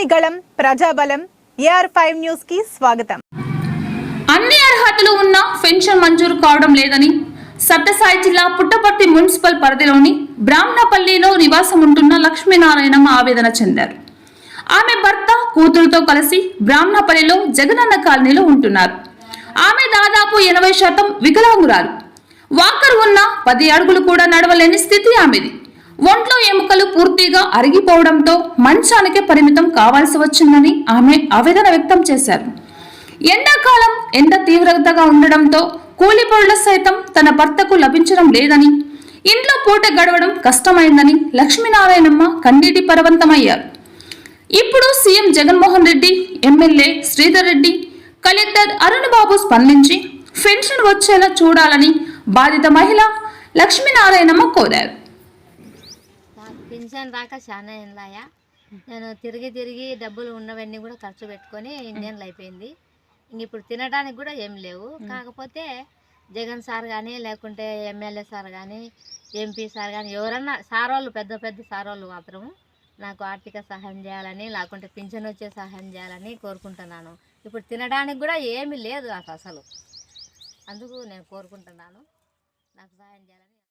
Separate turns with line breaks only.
ప్రజని ప్రజాబలం AR five న్యూస్కి స్వాగతం.
అన్ని అర్హతలు ఉన్న పెన్షన్ మంజూరు కావడం లేదని సత్యసాయి జిల్లా పుట్టపర్తి మున్సిపల్ పరిధిలోని బ్రాహ్మణపల్లిలో నివాసం ఉంటున్న లక్ష్మీనారాయణమ్మ ఆవేదన చెందారు. ఆమె భర్త కూతురుతో కలిసి బ్రాహ్మణపల్లిలో జగనన్న కాలనీలో ఉంటున్నారు. ఆమె దాదాపు ఎనభై శాతం వికలాంగురాలు. వాకర్ ఉన్న పది అడుగులు కూడా నడవలేని స్థితి ఆమెది. ఒంట్లో ఎముకలు పూర్తిగా అరిగిపోవడంతో మంచానికే పరిమితం కావాల్సి వచ్చిందని ఆమె ఆవేదన వ్యక్తం చేశారు. ఎండాకాలం ఎండ తీవ్రతగా ఉండడంతో కూలి పనులు సైతం తన భర్తకు లభించడం లేదని ఇంట్లో పూట గడవడం కష్టమైందని లక్ష్మీనారాయణమ్మ కండిటి పరవంతమయ్యారు. ఇప్పుడు CM Jaganmohan Reddy MLA Sridhar Reddy collector Arun Babu స్పందించి పెన్షన్ వచ్చేలా చూడాలని బాధిత మహిళ లక్ష్మీనారాయణమ్మ కోరారు.
పింఛన్ రాక చాలా ఏళ్ళాయా. నేను తిరిగి తిరిగి డబ్బులు ఉన్నవన్నీ కూడా ఖర్చు పెట్టుకొని ఇన్నేళ్ళు అయిపోయింది. ఇంక ఇప్పుడు తినడానికి కూడా ఏం లేవు. కాకపోతే జగన్ సార్ కానీ లేకుంటే ఎమ్మెల్యే సార్ కానీ ఎంపీ సార్ కానీ ఎవరన్నా సార్ వాళ్ళు పెద్ద పెద్ద సార్ వాళ్ళు మాత్రం నాకు ఆర్థిక సహాయం చేయాలని లేకుంటే పింఛన్ వచ్చే సహాయం చేయాలని కోరుకుంటున్నాను. ఇప్పుడు తినడానికి కూడా ఏమీ లేదు నాకు అసలు. అందుకు నేను కోరుకుంటున్నాను. నాకు సహాయం చేయాలని